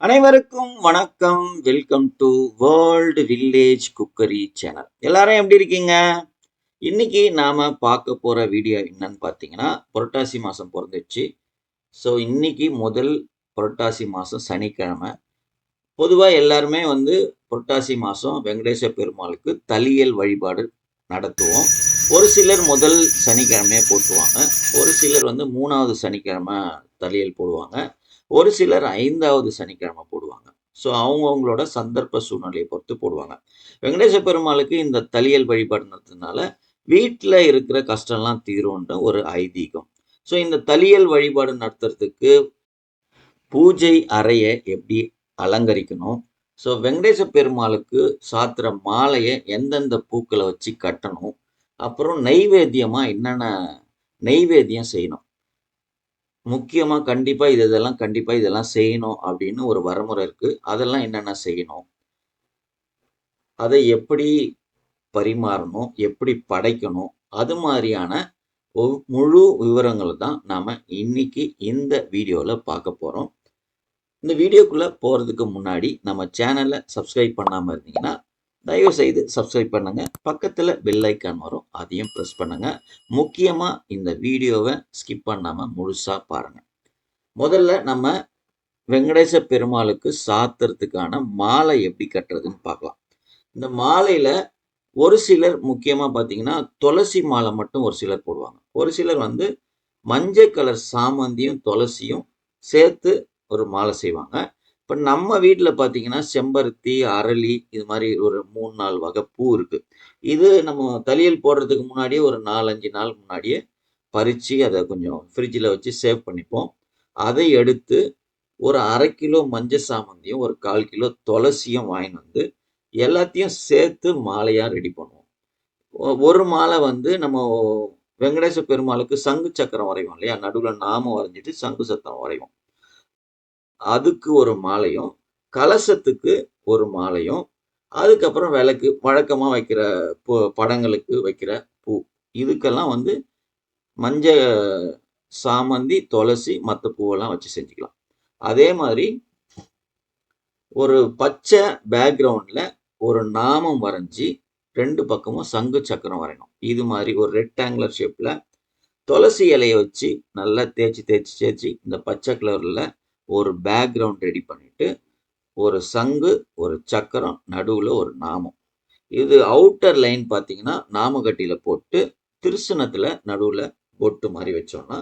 அனைவருக்கும் வணக்கம். Welcome to world village cookery channel எல்லாரும் எப்படி இருக்கீங்க? இன்னைக்கு நாம பார்க்க போற வீடியோ என்னன்னு பார்த்தீங்கன்னா புரட்டாசி மாதம் பிறந்துச்சு. ஸோ இன்னைக்கு முதல் புரட்டாசி மாதம் சனிக்கிழமை. பொதுவாக எல்லாருமே வந்து புரட்டாசி மாதம் வெங்கடேச பெருமாளுக்கு தலியல் வழிபாடு நடத்துவோம். ஒரு சிலர் முதல் சனிக்கிழமையே போட்டுருவாங்க. ஒரு சிலர் வந்து மூணாவது சனிக்கிழமை தலியல் போடுவாங்க. ஒரு சிலர் ஐந்தாவது சனிக்கிழமை போடுவாங்க. ஸோ அவங்கவுங்களோட சந்தர்ப்ப சூழ்நிலையை பொறுத்து போடுவாங்க. வெங்கடேச பெருமாளுக்கு இந்த தலியல் வழிபாடுனதுனால வீட்டில் இருக்கிற கஷ்டம்லாம் தீரும்ன்ற ஒரு ஐதீகம். ஸோ இந்த தலியல் வழிபாடு நடத்துறதுக்கு பூஜை அறையை எப்படி அலங்கரிக்கணும்? ஸோ வெங்கடேச பெருமாளுக்கு சாத்துற மாலையை எந்தெந்த பூக்களை வச்சு கட்டணும்? அப்புறம் நெய்வேத்தியமாக என்னென்ன நெய்வேத்தியம் செய்யணும்? முக்கியமாக கண்டிப்பாக இது இதெல்லாம் கண்டிப்பாக இதெல்லாம் செய்யணும் அப்படின்னு ஒரு வரமுறை இருக்குது அதெல்லாம் என்னென்ன செய்யணும்? அதை எப்படி பரிமாறணும்? எப்படி படைக்கணும்? அது மாதிரியான முழு விவரங்களை தான் நாம் இன்னைக்கு இந்த வீடியோவில் பார்க்க போகிறோம் இந்த வீடியோக்குள்ளே போகிறதுக்கு முன்னாடி நம்ம சேனலை சப்ஸ்கிரைப் பண்ணாமல் இருந்தீங்கன்னா தயவு செய்து சப்ஸ்கிரைப் பண்ணுங்க. பக்கத்தில் பெல் ஐக்கான் வரும். அதையும் ப்ரெஸ் பண்ணுங்க. முக்கியமாக இந்த வீடியோவை ஸ்கிப் பண்ணாமல் முழுசாக பாருங்கள் முதல்ல நம்ம வெங்கடேச பெருமாளுக்கு சாத்துறதுக்கான மாலை எப்படி கட்டுறதுன்னு பார்க்கலாம். இந்த மாலையில் ஒரு சிலர் முக்கியமாக பார்த்தீங்கன்னா துளசி மாலை மட்டும் ஒரு சிலர் போடுவாங்க. ஒரு சிலர் வந்து மஞ்சள் கலர் சாமந்தியும் துளசியும் சேர்த்து ஒரு மாலை செய்வாங்க. இப்போ நம்ம வீட்டில் பார்த்தீங்கன்னா செம்பருத்தி அரளி இது மாதிரி ஒரு மூணு நாலு வகை பூ இருக்கு. இது நம்ம தலியல் போடுறதுக்கு முன்னாடியே ஒரு நாலஞ்சு நாள் முன்னாடியே பறித்து அதை கொஞ்சம் ஃப்ரிட்ஜில் வச்சு சேவ் பண்ணிப்போம். அதை எடுத்து ஒரு அரை கிலோ மஞ்சள் சாமந்தியும் ஒரு கால் கிலோ துளசியும் வாங்கிட்டு வந்து எல்லாத்தையும் சேர்த்து மாலையாக ரெடி பண்ணுவோம். ஒ- ஒரு மாலை வந்து நம்ம வெங்கடேச பெருமாளுக்கு சங்கு சக்கரம் வரைவோம் இல்லையா? நடுவில் நாமம் வரைஞ்சிட்டு சங்கு சத்தம் வரைவோம். அதுக்கு ஒரு மாலையும் கலசத்துக்கு ஒரு மாலையும் அதுக்கப்புறம் விளக்கு வழக்கமாக வைக்கிற பூ- படங்களுக்கு வைக்கிற பூ. இதுக்கெல்லாம் வந்து மஞ்சள் சாமந்தி துளசி மற்ற பூவெல்லாம் வச்சு செஞ்சுக்கலாம். அதே மாதிரி ஒரு பச்சை பேக்ரவுண்டில் ஒரு நாமம் வரைஞ்சி ரெண்டு பக்கமும் சங்கு சக்கரம் வரையணும். இது மாதிரி ஒரு ரெக்டாங்குலர் ஷேப்பில் துளசி இலையை வச்சு நல்லா தேய்ச்சி தேய்ச்சி தேய்ச்சி இந்த பச்சை கலரில் ஒரு பேக்ரவுண்ட் ரெடி பண்ணிவிட்டு ஒரு சங்கு ஒரு சக்கரம் நடுவில் ஒரு நாமம். இது அவுட்டர் லைன் பார்த்தீங்கன்னா நாமக்கட்டியில் போட்டு திருசனத்தில் நடுவில் பொட்டு மாதிரி வச்சோம்னா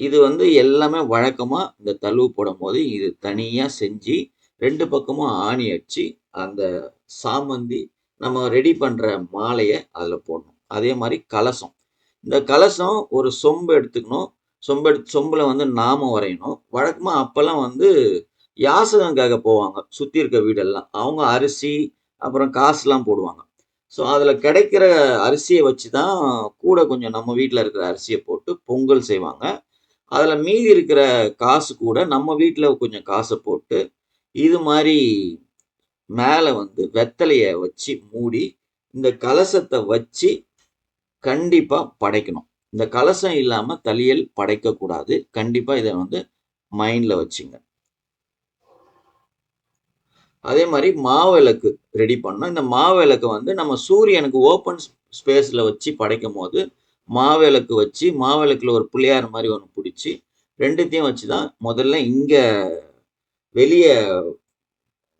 இது வந்து எல்லாமே வழக்கமாக இந்த தழுவு போடும் போது இது தனியாக செஞ்சு ரெண்டு பக்கமும் ஆணி அடிச்சு அந்த சாமந்தி நம்ம ரெடி பண்ணுற மாலையை அதில் போடணும். அதே மாதிரி கலசம். இந்த கலசம் ஒரு சொம்பு எடுத்துக்கணும். சொம்பு சொம்பில் வந்து நாமம் வரையணும். வழக்கமாக அப்போல்லாம் வந்து யாசகங்காக போவாங்க. சுற்றி இருக்க வீடெல்லாம். அவங்க அரிசி அப்புறம் காசுலாம் போடுவாங்க. ஸோ அதில் கிடைக்கிற அரிசியை வச்சு தான் கூட கொஞ்சம் நம்ம வீட்டில் இருக்கிற அரிசியை போட்டு பொங்கல் செய்வாங்க. அதில் மீதி இருக்கிற காசு கூட நம்ம வீட்டில் கொஞ்சம் காசை போட்டு இது மாதிரி மேலே வந்து வெத்தலையை வச்சு மூடி இந்த கலசத்தை வச்சு கண்டிப்பாக படைக்கணும். இந்த கலசம் இல்லாமல் தலியல் படைக்கக்கூடாது கண்டிப்பாக இதை வந்து மைண்டில் வச்சுங்க. அதே மாதிரி மாவிளக்கு ரெடி பண்ணோம் இந்த மாவிளக்கு வந்து நம்ம சூரியனுக்கு ஓப்பன் ஸ்பேஸில் வச்சு படைக்கும் போது மாவிளக்கு வச்சு மாவிளக்குல ஒரு புளியார் மாதிரி ஒன்று பிடிச்சி ரெண்டுத்தையும் வச்சு தான் முதல்ல இங்கே வெளியே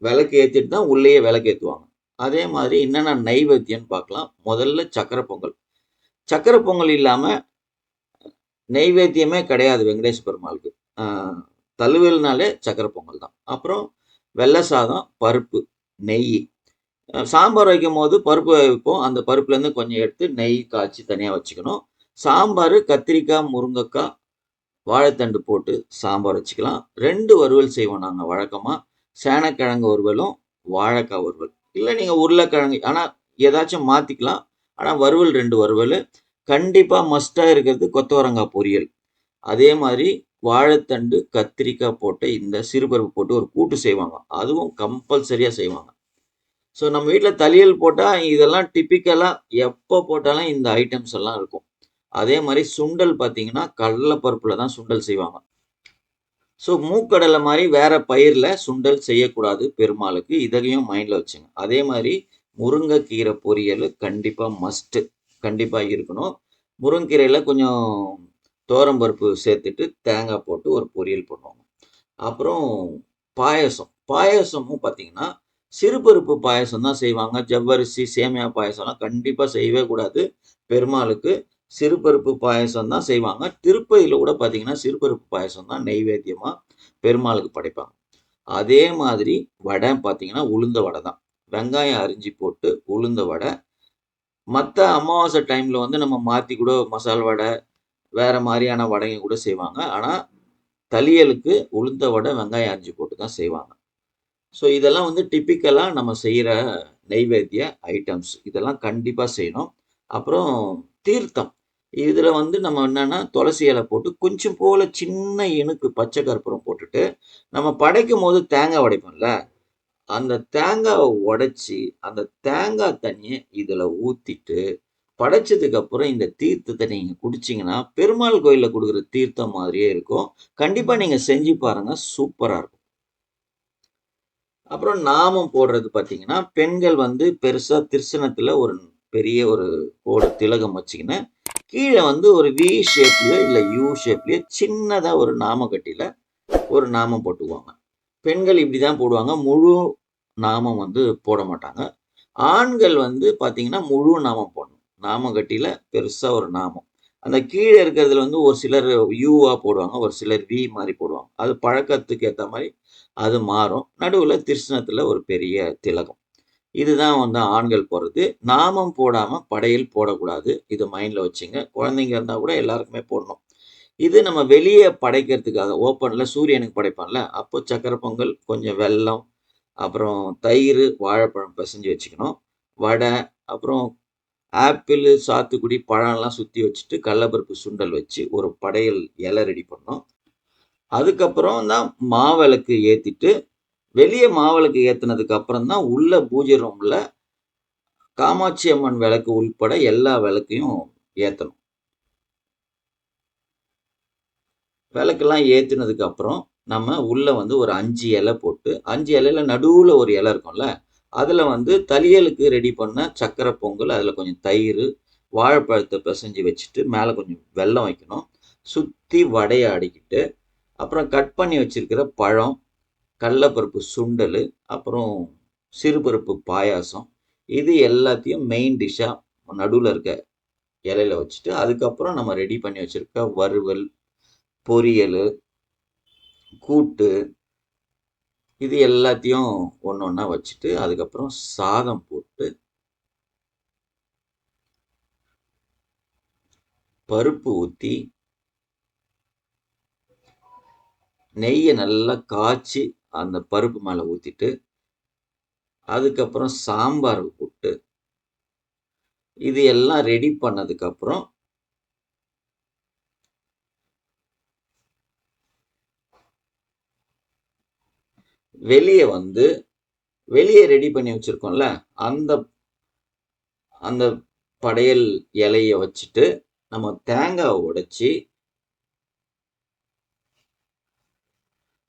விளக்கு ஏற்றிட்டு தான் உள்ளேயே விளக்கு ஏற்றுவாங்க அதே மாதிரி என்னென்ன நைவேத்தியம்னு பார்க்கலாம். முதல்ல சக்கரை பொங்கல். சக்கரை பொங்கல் இல்லாமல் நெய்வேத்தியமே கிடையாது வெங்கடேஷ் பெருமாளுக்கு. தழுவல்னாலே சக்கரை பொங்கல் தான். அப்புறம் வெள்ளை சாதம் பருப்பு நெய். சாம்பார் வைக்கும் போது பருப்பு வைப்போம். அந்த பருப்புலேருந்து கொஞ்சம் எடுத்து நெய் காய்ச்சி தனியாக வச்சுக்கணும். சாம்பார் கத்திரிக்காய் முருங்கைக்காய் வாழைத்தண்டு போட்டு சாம்பார் வச்சுக்கலாம். ரெண்டு வறுவல் செய்வோம் நாங்கள் வழக்கமாக சேனக்கிழங்கு வறுவலும் வாழைக்காய் வறுவல். இல்லை நீங்கள் உருளைக்கிழங்கு ஆனால் ஏதாச்சும் மாற்றிக்கலாம் ஆனால் வறுவல் ரெண்டு வறுவல். கண்டிப்பாக மஸ்ட்டாக இருக்கிறது கொத்தவரங்காய் பொரியல். அதே மாதிரி வாழைத்தண்டு கத்திரிக்காய் போட்டு இந்த சிறுபருப்பு போட்டு ஒரு கூட்டு செய்வாங்க. அதுவும் கம்பல்சரியாக செய்வாங்க. ஸோ நம்ம வீட்டில் தலியல் போட்டால் இதெல்லாம் டிப்பிக்கலாக எப்போ போட்டாலும் இந்த ஐட்டம்ஸ் எல்லாம் இருக்கும். அதே மாதிரி சுண்டல் பார்த்தீங்கன்னா கடலைப்பருப்பில் தான் சுண்டல் செய்வாங்க. ஸோ மூக்கடலை மாதிரி வேற பயிரில் சுண்டல் செய்யக்கூடாது பெருமாளுக்கு. இதையும் மைண்டில் வச்சுங்க. அதே மாதிரி முருங்கைக்கீரை பொரியல் கண்டிப்பாக மஸ்ட்டு கண்டிப்பாக இருக்கணும். முருங்கைக்கீரையில் கொஞ்சம் தோரம்பருப்பு சேர்த்துட்டு தேங்காய் போட்டு ஒரு பொரியல் பண்ணுவாங்க அப்புறம் பாயசம். பாயசமும் பார்த்தீங்கன்னா சிறுபருப்பு பாயசம் தான் செய்வாங்க. ஜவ்வரிசி சேமியா பாயசம்லாம் கண்டிப்பாக செய்யவே கூடாது. பெருமாளுக்கு சிறுபருப்பு பாயசம் தான் செய்வாங்க. திருப்பதியில் கூட பார்த்தீங்கன்னா சிறுபருப்பு பாயசம் தான் நெய்வேத்தியமாக பெருமாளுக்கு படைப்பாங்க. அதே மாதிரி வடை பார்த்தீங்கன்னா உளுந்த வடை தான். வெங்காயம் அரிஞ்சு போட்டு உளுந்த வடை. மற்ற அமாவாசை டைமில் வந்து நம்ம மாற்றி கூட மசால் வடை வேறு மாதிரியான வடைங்க கூட செய்வாங்க. ஆனால் தலியலுக்கு உளுந்த வடை வெங்காயம் அரிஞ்சு போட்டு தான் செய்வாங்க. ஸோ இதெல்லாம் வந்து டிப்பிக்கலாக நம்ம செய்கிற நெய்வேத்திய ஐட்டம்ஸ் இதெல்லாம் கண்டிப்பாக செய்யணும். அப்புறம் தீர்த்தம். இதில் வந்து நம்ம என்னென்னா துளசி இலை போட்டு கொஞ்சம் போல் சின்ன இனுக்கு பச்சை கற்பூரம் போட்டுட்டு நம்ம படைக்கும் போது தேங்காய் உடைப்போம்ல அந்த தேங்காவை உடைச்சி அந்த தேங்காய் தண்ணியை இதில் ஊற்றிட்டு படைச்சதுக்கு அப்புறம் இந்த தீர்த்தத்தை நீங்கள் குடிச்சிங்கன்னா பெருமாள் கோயிலில் கொடுக்குற தீர்த்தம் மாதிரியே இருக்கும். கண்டிப்பாக நீங்கள் செஞ்சு பாருங்கள் சூப்பராக இருக்கும். அப்புறம் நாமம் போடுறது பார்த்தீங்கன்னா பெண்கள் வந்து பெருசாக திருசனத்தில் ஒரு பெரிய ஒரு கோடு திலகம் வச்சுக்கின்னு கீழே வந்து ஒரு வி ஷேப்லேயோ இல்லை யூ ஷேப்லேயோ சின்னதாக ஒரு நாமக்கட்டியில் ஒரு நாமம் போட்டுக்குவாங்க. பெண்கள் இப்படி தான் போடுவாங்க. முழு நாமம் வந்து போட மாட்டாங்க. ஆண்கள் வந்து பார்த்தீங்கன்னா முழு நாமம் போடணும். நாமக்கட்டியில் பெருசாக ஒரு நாமம். அந்த கீழே இருக்கிறதுல வந்து ஒரு சிலர் யூவாக போடுவாங்க. ஒரு சிலர் வி மாதிரி போடுவாங்க. அது பழக்கத்துக்கு ஏற்ற மாதிரி அது மாறும். நடுவில் திருஷ்ணத்தில் ஒரு பெரிய திலகம். இதுதான் வந்து ஆண்கள் போடுறது. நாமம் போடாமல் படையில் போடக்கூடாது. இது மைண்டில் வச்சுங்க. குழந்தைங்க இருந்தால் கூட எல்லாருக்குமே போடணும். இது நம்ம வெளியே படைக்கிறதுக்காக ஓப்பனில் சூரியனுக்கு படைப்பான்ல அப்போ சக்கரை பொங்கல் கொஞ்சம் வெல்லம் அப்புறம் தயிர் வாழைப்பழம் பிசைஞ்சு வச்சுக்கணும். வடை அப்புறம் ஆப்பிள் சாத்துக்குடி பழம்லாம் சுற்றி வச்சுட்டு கடலப்பருப்பு சுண்டல் வச்சு ஒரு படையல் இலை ரெடி பண்ணோம். அதுக்கப்புறம் தான் மாவிளக்கு ஏற்றிட்டு வெளியே மாவிளக்கு ஏற்றினதுக்கு அப்புறம் தான் உள்ள பூஜை ரூமில் காமாட்சி அம்மன் விளக்கு உள்பட எல்லா விளக்கையும் ஏற்றணும் விளக்கெல்லாம் ஏற்றினதுக்கு அப்புறம் நம்ம உள்ளே வந்து ஒரு அஞ்சு இலை போட்டு அஞ்சு இலையில நடுவில் ஒரு இலை இருக்கும்ல அதில் வந்து தலியலுக்கு ரெடி பண்ண சக்கரை பொங்கல் அதில் கொஞ்சம் தயிர் வாழைப்பழத்தை பிசைஞ்சு வச்சுட்டு மேலே கொஞ்சம் வெல்லம் வைக்கணும். சுற்றி வடையை அடிக்கிட்டு அப்புறம் கட் பண்ணி வச்சிருக்கிற பழம் கடலப்பருப்பு சுண்டல் அப்புறம் சிறுபருப்பு பாயாசம் இது எல்லாத்தையும் மெயின் டிஷ்ஷாக நடுவில் இருக்க இலையில வச்சுட்டு அதுக்கப்புறம் நம்ம ரெடி பண்ணி வச்சுருக்க வறுவல் பொரியல் கூட்டு இது எல்லாத்தையும் ஒன்று ஒன்றா வச்சுட்டு அதுக்கப்புறம் சாதம் போட்டு பருப்பு ஊற்றி நெய்யை நல்லா காய்ச்சி அந்த பருப்பு மேலே ஊற்றிட்டு அதுக்கப்புறம் சாம்பார் போட்டு இது எல்லாம் ரெடி பண்ணதுக்கப்புறம் வெளியே வந்து வெளியே ரெடி பண்ணி வச்சுருக்கோம்ல அந்த அந்த படையல் இலையை வச்சுட்டு நம்ம தேங்காய் உடைச்சி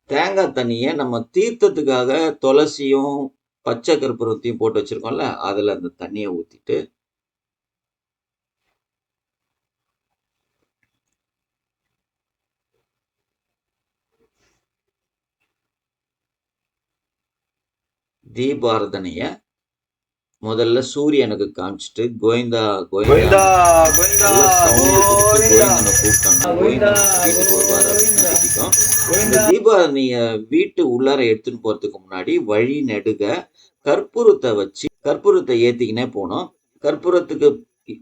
தேங்காய் தண்ணியை நம்ம தீர்த்தத்துக்காக துளசியும் பச்சை கற்பூரத்தையும் போட்டு வச்சுருக்கோம்ல அதில் அந்த தண்ணியை ஊற்றிட்டு தீபாரதனைய முதல்ல சூரியனுக்கு காமிச்சிட்டு கோவிந்தா கோவிந்தா கோவிந்தனை கூப்பிட்டோம்னா கோவிந்தன் வீட்டுக்கு வருவார் அப்படின்னு தீபாரதனைய வீட்டு உள்ளார எடுத்துன்னு போறதுக்கு முன்னாடி வழி நெடுக கற்பூரத்தை வச்சு கற்பூரத்தை ஏத்திக்கினே போனோம். கற்பூரத்துக்கு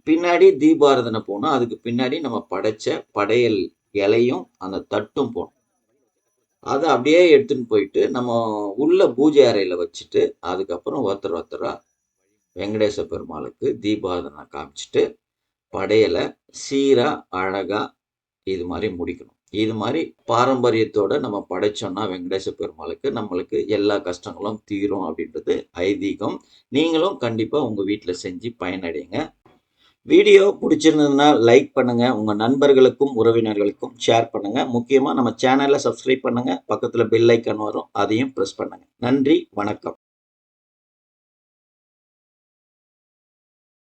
பின்னாடி தீபாரதனை போனோம். அதுக்கு பின்னாடி நம்ம படைச்ச படையல் இலையும் அந்த தட்டும் போனோம். அதை அப்படியே எடுத்துன்னு போயிட்டு நம்ம உள்ள பூஜை அறையில் வச்சுட்டு அதுக்கப்புறம் ஒருத்தர் ஒருத்தராக வெங்கடேச பெருமாளுக்கு தீபாதனை காமிச்சிட்டு படையலை சீராக அழகாக இது மாதிரி முடிக்கணும். இது மாதிரி பாரம்பரியத்தோடு நம்ம படைச்சோம்னா வெங்கடேச பெருமாளுக்கு நம்மளுக்கு எல்லா கஷ்டங்களும் தீரும் அப்படின்றது ஐதீகம். நீங்களும் கண்டிப்பாக உங்கள் வீட்டில் செஞ்சு பயனடைங்க. வீடியோ பிடிச்சிருந்ததுன்னா லைக் பண்ணுங்கள் உங்கள் நண்பர்களுக்கும் உறவினர்களுக்கும் ஷேர் பண்ணுங்கள் முக்கியமாக நம்ம சேனலை சப்ஸ்கிரைப் பண்ணுங்கள் பக்கத்தில் பெல் ஐக்கன் வரும் அதையும் ப்ரெஸ் பண்ணுங்கள் நன்றி வணக்கம்.